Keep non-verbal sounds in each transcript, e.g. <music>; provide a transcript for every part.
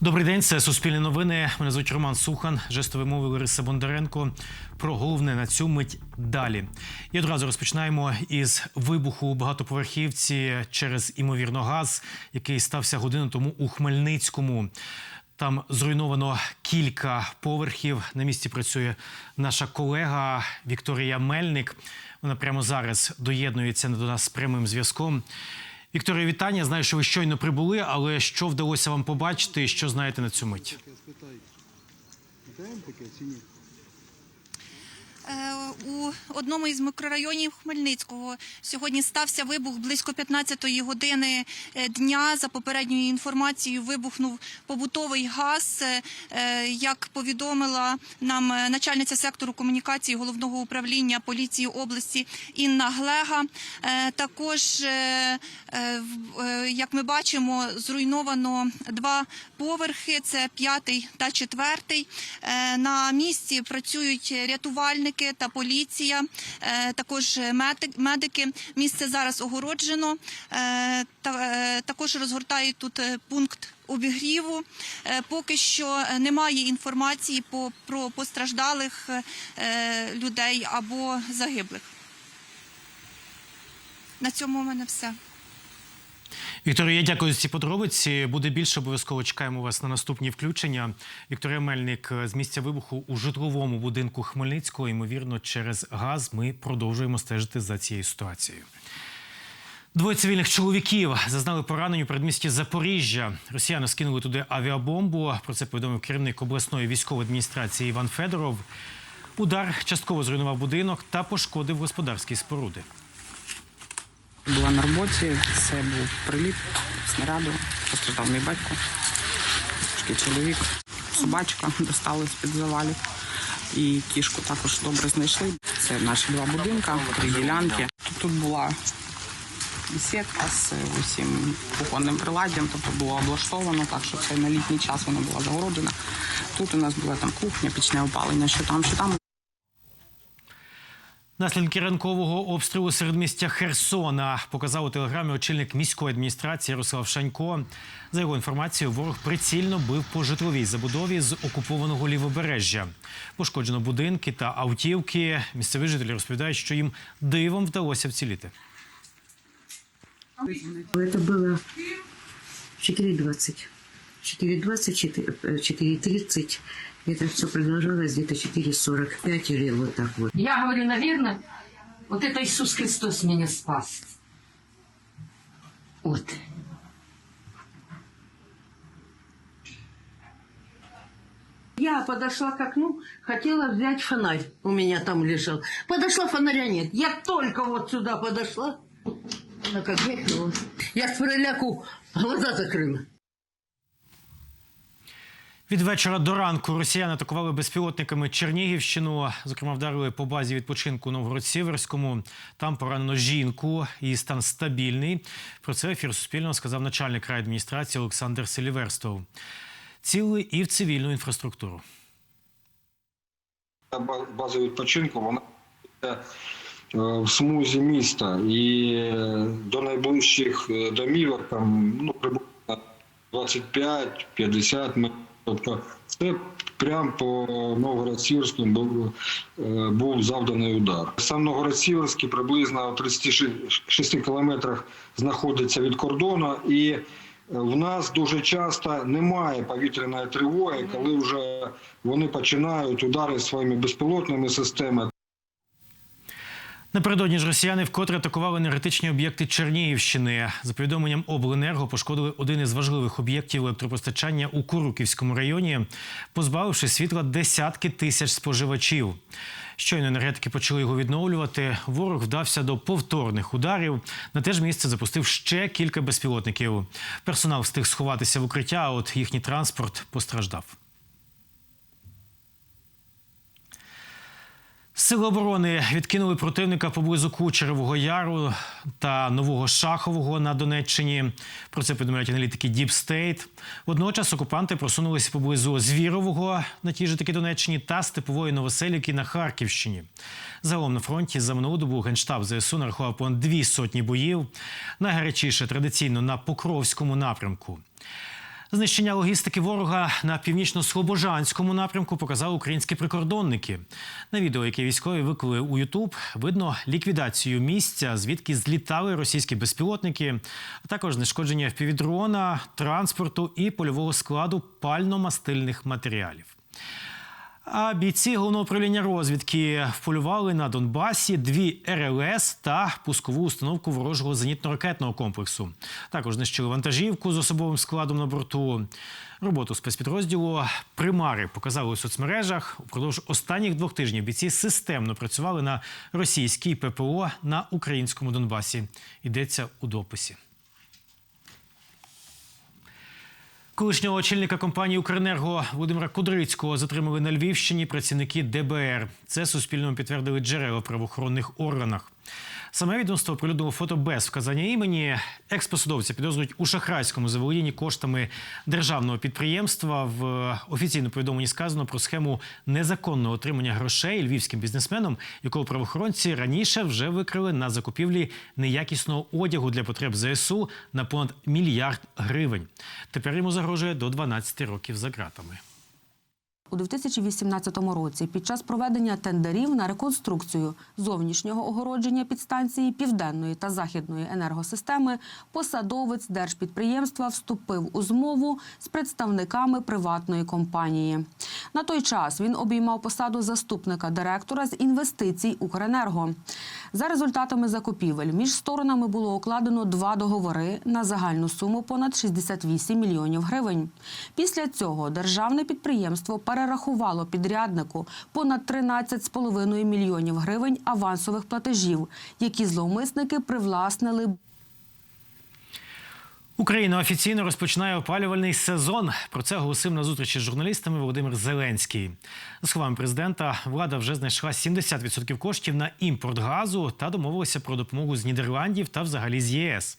Добрий день, це Суспільне новини. Мене звуть Роман Сухан, жестовою мовою Лариса Бондаренко. Про головне на цю мить далі. І одразу розпочинаємо із вибуху у багатоповерхівці через імовірно газ, який стався годину тому у Хмельницькому. Там зруйновано кілька поверхів. На місці працює наша колега Вікторія Мельник. Вона прямо зараз доєднується до нас прямим зв'язком. Вікторія, вітання. Знаю, що ви щойно прибули, але що вдалося вам побачити і що знаєте на цю мить? Я спитаю, даємо таке чи ні? Е, У одному із мікрорайонів Хмельницького сьогодні стався вибух близько 15-ї години е, дня. За попередньою інформацією, вибухнув побутовий газ. Е, е, Як повідомила нам е, начальниця сектору комунікації головного управління поліції області Інна Глега. Е, Також, е, е, е, як ми бачимо, зруйновано два поверхи: це п'ятий та четвертий. Е, На місці працюють рятувальники та поліція, е, також медик- медики. Місце зараз огороджено. Е, е, Також розгортають тут пункт обігріву. Поки що немає інформації по- про постраждалих людей або загиблих. На цьому у мене все. Вікторія, я дякую за ці подробиці. Буде більше обов'язково чекаємо вас на наступні включення. Вікторія Мельник з місця вибуху у житловому будинку Хмельницького. Ймовірно, через газ ми продовжуємо стежити за цією ситуацією. Двоє цивільних чоловіків зазнали поранень у передмісті Запоріжжя. Росіяни скинули туди авіабомбу. Про це повідомив керівник обласної військової адміністрації Іван Федоров. Удар частково зруйнував будинок та пошкодив господарські споруди. Була на роботі, це був приліт снаряду, постраждав мій батько, трошки чоловік, собачка <laughs> достали з-під завалів. І кішку також добре знайшли. Це наші два будинка, три ділянки. Тут, була сітка з усім кухонним приладдям, тобто було облаштовано, так що це на літній час вона була загороджена. Тут у нас була там кухня, пічне опалення, що там, що там. Наслідки ранкового обстрілу середмістя Херсона показав у телеграмі очільник міської адміністрації Ярослав Шанько. За його інформацією, ворог прицільно бив по житловій забудові з окупованого лівобережжя. Пошкоджено будинки та автівки. Місцеві жителі розповідають, що їм дивом вдалося вціліти. Было в 4.20. 4.20, 4.30. Это все продолжалось где-то 4.45 или вот так вот. Я говорю, наверное, вот это Иисус Христос меня спас. Вот. Я подошла к окну, хотела взять фонарь. У меня там лежал. Подошла, фонаря нет. Я только вот сюда подошла. Она как мехнула. Я с переляку глаза закрыла. Від вечора до ранку росіяни атакували безпілотниками Чернігівщину. Зокрема, вдарили по базі відпочинку Новгород-Сіверському. Там поранено жінку. Її стан стабільний. Про це ефір Суспільного сказав начальник райадміністрації Олександр Селіверстов. Ціли і в цивільну інфраструктуру. База відпочинку вона е, в смузі міста і е, до найближчих е, домівок там ну приблизно 25-50 метрів. Тобто це прямо по Новгород-Сіверському був, е, був завданий удар. Сам Новгород-Сіверський приблизно в 36 кілометрах знаходиться від кордону і е, в нас дуже часто немає повітряної тривоги, коли вже вони починають удари своїми безпілотними системами. Напередодні ж росіяни вкотре атакували енергетичні об'єкти Чернігівщини. За повідомленням обленерго пошкодили один із важливих об'єктів електропостачання у Куруківському районі, позбавивши світла десятки тисяч споживачів. Щойно енергетики почали його відновлювати. Ворог вдався до повторних ударів. На те ж місце запустив ще кілька безпілотників. Персонал встиг сховатися в укриття, а от їхній транспорт постраждав. Сили оборони відкинули противника поблизу Кучеревого Яру та Нового Шахового на Донеччині. Про це повідомляють аналітики Deep State. Водночас окупанти просунулися поблизу Звірового на тій же таки Донеччині та Степової Новоселівки на Харківщині. Загалом на фронті за минулу добу генштаб ЗСУ нарахував понад дві сотні боїв. Найгарячіше традиційно на Покровському напрямку. Знищення логістики ворога на північно-слобожанському напрямку показали українські прикордонники. На відео, яке військові виклили у Ютуб, видно ліквідацію місця, звідки злітали російські безпілотники, а також знешкодження впівдрона, транспорту і польового складу пально-мастильних матеріалів. А бійці головного управління розвідки вполювали на Донбасі дві РЛС та пускову установку ворожого зенітно-ракетного комплексу. Також знищили вантажівку з особовим складом на борту. Роботу спецпідрозділу примари показали у соцмережах. Упродовж останніх двох тижнів бійці системно працювали на російській ППО на українському Донбасі. Йдеться у дописі. Колишнього очільника компанії Укренерго Володимира Кудрицького затримали на Львівщині працівники ДБР. Це суспільному підтвердили джерела в правоохоронних органах. Саме відомство оприлюднило фото без вказання імені. Експосадовця підозрюють у шахрайському заволодінні коштами державного підприємства. В офіційному повідомленні сказано про схему незаконного отримання грошей львівським бізнесменом, якого правоохоронці раніше вже викрили на закупівлі неякісного одягу для потреб ЗСУ на понад мільярд гривень. Тепер йому загрожує до 12 років за ґратами. У 2018 році під час проведення тендерів на реконструкцію зовнішнього огородження підстанції південної та західної енергосистеми посадовець держпідприємства вступив у змову з представниками приватної компанії. На той час він обіймав посаду заступника директора з інвестицій Укренерго. За результатами закупівель між сторонами було укладено два договори на загальну суму понад 68 мільйонів гривень. Після цього державне підприємство перерахувало підряднику понад 13,5 мільйонів гривень авансових платежів, які зловмисники привласнили Україна офіційно розпочинає опалювальний сезон. Про це оголосив на зустрічі з журналістами Володимир Зеленський. За словами президента, влада вже знайшла 70% коштів на імпорт газу та домовилася про допомогу з Нідерландів та взагалі з ЄС.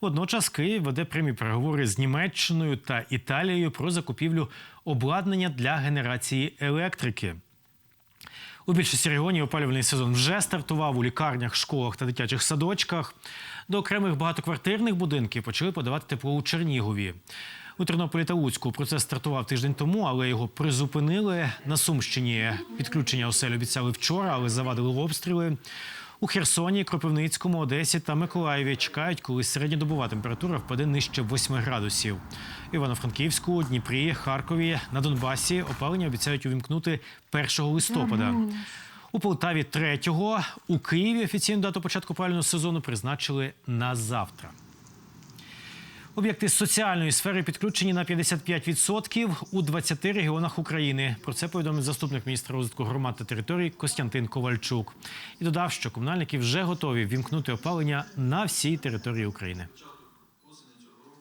Водночас Київ веде прямі переговори з Німеччиною та Італією про закупівлю обладнання для генерації електрики. У більшості регіонів опалювальний сезон вже стартував у лікарнях, школах та дитячих садочках. До окремих багатоквартирних будинків почали подавати тепло у Чернігові. У Тернополі та Луцьку процес стартував тиждень тому, але його призупинили. На Сумщині підключення осель обіцяли вчора, але завадили обстріли. У Херсоні, Кропивницькому, Одесі та Миколаєві чекають, коли середньодобова температура впаде нижче 8 градусів. Івано-Франківську, Дніпрі, Харкові, на Донбасі опалення обіцяють увімкнути 1 листопада. У Полтаві 3-го, у Києві офіційну дату початку пального сезону призначили на завтра. Об'єкти соціальної сфери підключені на 55% у 20 регіонах України. Про це повідомив заступник міністра розвитку громад та територій Костянтин Ковальчук. І додав, що комунальники вже готові вімкнути опалення на всій території України.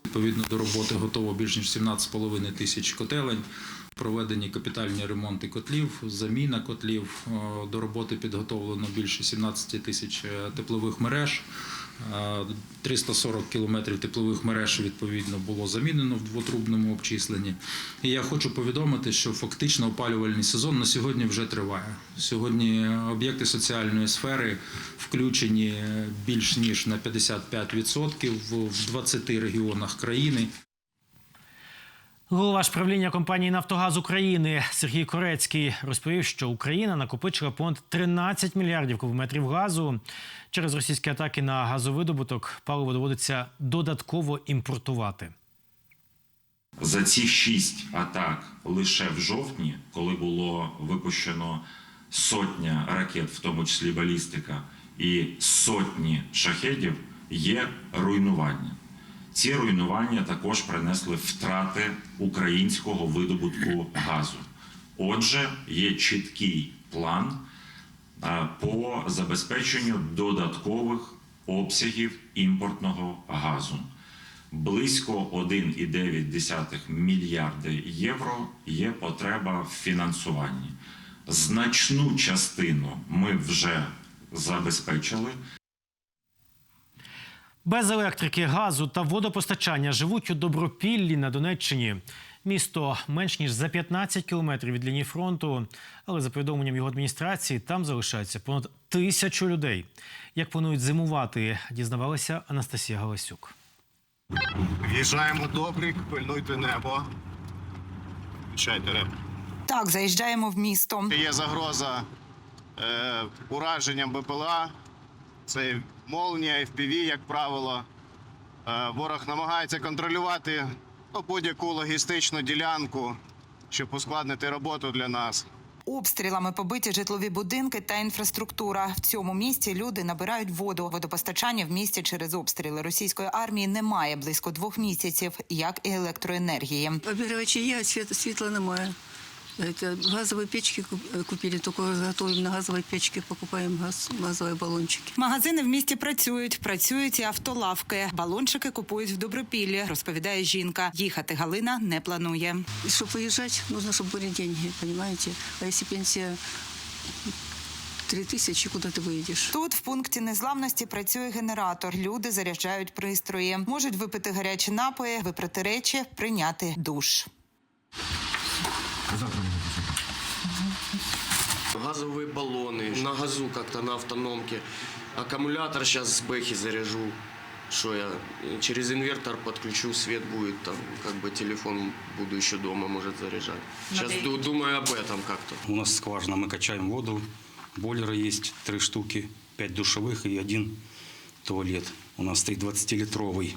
Відповідно до роботи готово більш ніж 17,5 тисяч котелень. Проведені капітальні ремонти котлів, заміна котлів. Е, До роботи підготовлено більше 17 тисяч е, теплових мереж. Е, 340 кілометрів теплових мереж відповідно було замінено в двотрубному обчисленні. І я хочу повідомити, що фактично опалювальний сезон на сьогодні вже триває. Сьогодні об'єкти соціальної сфери включені більш ніж на 55% в 20 регіонах країни. Голова ж правління компанії Нафтогаз України Сергій Корецький розповів, що Україна накопичила понад 13 мільярдів кубометрів газу. Через російські атаки на газовидобуток паливо доводиться додатково імпортувати. За ці шість атак лише в жовтні, коли було випущено сотня ракет, в тому числі балістика, і сотні шахедів, є руйнування. Ці руйнування також принесли втрати українського видобутку газу. Отже, є чіткий план по забезпеченню додаткових обсягів імпортного газу. Близько 1,9 мільярди євро є потреба в фінансуванні. Значну частину ми вже забезпечили. Без електрики, газу та водопостачання живуть у Добропіллі на Донеччині. Місто менш ніж за 15 кілометрів від лінії фронту, але за повідомленням його адміністрації, там залишається понад тисячу людей. Як планують зимувати, дізнавалася Анастасія Галасюк. В'їжджаємо добрик, пильнуйте небо. Включайте реп. Так, заїжджаємо в місто. Є загроза е, ураженням БПЛА. Це молнія, FPV, як правило. Е, ворог намагається контролювати ну, будь-яку логістичну ділянку, щоб ускладнити роботу для нас. Обстрілами побиті житлові будинки та інфраструктура. В цьому місті люди набирають воду. Водопостачання в місті через обстріли російської армії немає близько двох місяців, як і електроенергії. Обігрівачі є, світ, світла немає Это газовые печки куп- купили, только готовим на газовой печке, покупаем газ, газовые баллончики. Магазини в місті працюють, працюють і автолавки. Балончики купують в Добропіллі, розповідає жінка. Їхати Галина не планує. И чтобы выезжать, нужно, чтобы были деньги, понимаете? А если пенсия три тысячи, куда ты выедешь? Тут в пункті незламності працює генератор. Люди заряджають пристрої, можуть випити гарячі напої, випрати речі, прийняти душ. Газові балони, на газу как-то на автономке. Аккумулятор сейчас с бэхи заряжу. Что я через инвертор подключу, свет будет, там, как бы телефон буду еще дома, может, заряжать. Сейчас думаю об этом как-то. У нас скважина, мы качаем воду, бойлеры есть, три штуки, пять душевых и один туалет. У нас стоит 20-литровый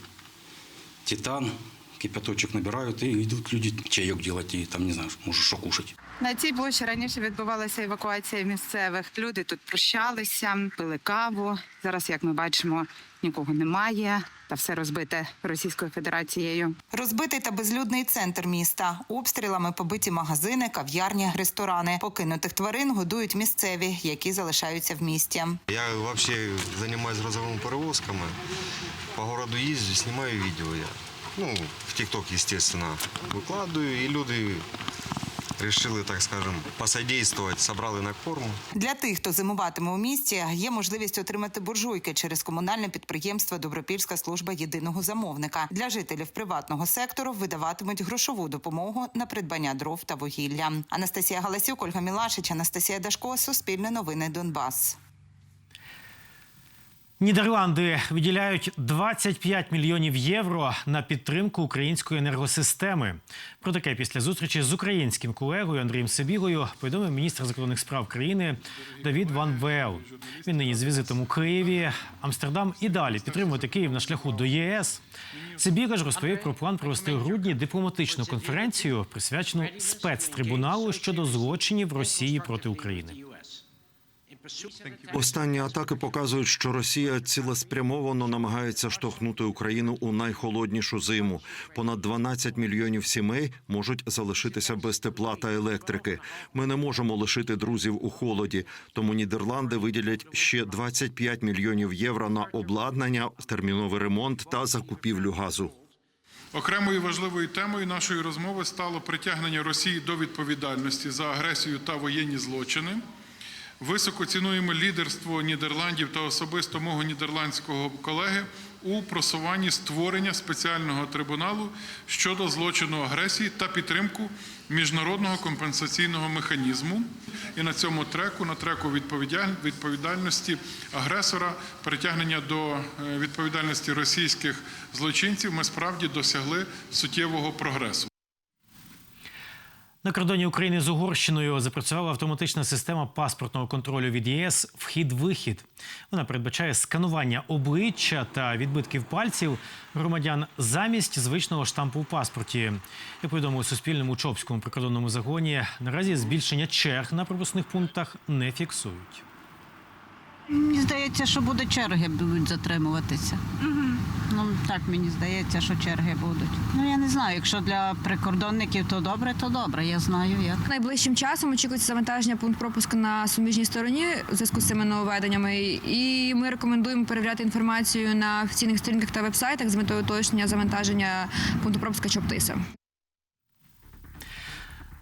титан, кипяточек набирают и идут люди чаек делать и там, не знаю, может, что кушать. На цій площі раніше відбувалася евакуація місцевих. Люди тут прощалися, пили каву. Зараз, як ми бачимо, нікого немає, та все розбите Російською Федерацією. Розбитий та безлюдний центр міста. Обстрілами побиті магазини, кав'ярні, ресторани. Покинутих тварин годують місцеві, які залишаються в місті. Я вообще занимаюсь грузовыми перевозками. По городу езжу, снимаю видео я. Ну, в ТикТок, естественно, выкладываю, и люди решили, так скажем, посодействовать, собрали на корму. Для тих, хто зимуватиме у місті, є можливість отримати буржуйки через комунальне підприємство Добропільська служба єдиного замовника. Для жителів приватного сектору видаватимуть грошову допомогу на придбання дров та вугілля. Анастасія Галасюк, Ольга Мілашич, Анастасія Дашко, Суспільне новини Донбас. Нідерланди виділяють 25 мільйонів євро на підтримку української енергосистеми. Про таке після зустрічі з українським колегою Андрієм Сибігою повідомив міністр закордонних справ країни Давід Ван Вел. Він нині з візитом у Києві. Амстердам і далі підтримувати Київ на шляху до ЄС. Сибіга ж розповів про план провести у грудні дипломатичну конференцію, присвячену спецтрибуналу щодо злочинів Росії проти України. Останні атаки показують, що Росія цілеспрямовано намагається штовхнути Україну у найхолоднішу зиму. Понад 12 мільйонів сімей можуть залишитися без тепла та електрики. Ми не можемо лишити друзів у холоді. Тому Нідерланди виділять ще 25 мільйонів євро на обладнання, терміновий ремонт та закупівлю газу. Окремою важливою темою нашої розмови стало притягнення Росії до відповідальності за агресію та воєнні злочини. Високо цінуємо лідерство Нідерландів та особисто мого нідерландського колеги у просуванні створення спеціального трибуналу щодо злочину агресії та підтримку міжнародного компенсаційного механізму. І на цьому треку, на треку відповідаль- відповідальності агресора, притягнення до е, відповідальності російських злочинців, ми справді досягли суттєвого прогресу. На кордоні України з Угорщиною запрацювала автоматична система паспортного контролю від ЄС Вхід-вихід. Вона передбачає сканування обличчя та відбитків пальців громадян замість звичного штампу в паспорті. Як повідомили Суспільному Чопському прикордонному загоні, наразі збільшення черг на пропускних пунктах не фіксують. Мені здається, що буде черги будуть затримуватися. Ну так мені здається, що черги будуть. Ну я не знаю, якщо для прикордонників то добре, то добре. Я знаю як. Найближчим часом очікується завантаження пункт пропуску на суміжній стороні у зв'язку з цими нововведеннями. І ми рекомендуємо перевіряти інформацію на офіційних сторінках та вебсайтах з метою уточнення завантаження пункту пропуска Чоптиса.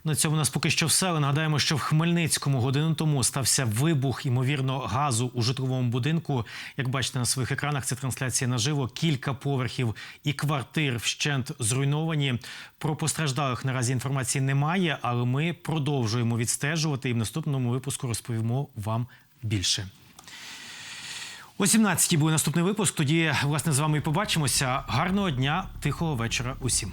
На цьому у нас поки що все. Але нагадаємо, що в Хмельницькому годину тому стався вибух, ймовірно, газу у житловому будинку. Як бачите на своїх екранах, це трансляція наживо. Кілька поверхів і квартир вщент зруйновані. Про постраждалих наразі інформації немає, але ми продовжуємо відстежувати і в наступному випуску розповімо вам більше. О 17-й буде наступний випуск. Тоді, власне, з вами і побачимося. Гарного дня, тихого вечора усім.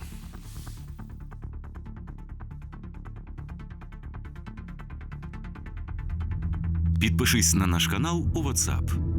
Підпишись на наш канал у WhatsApp.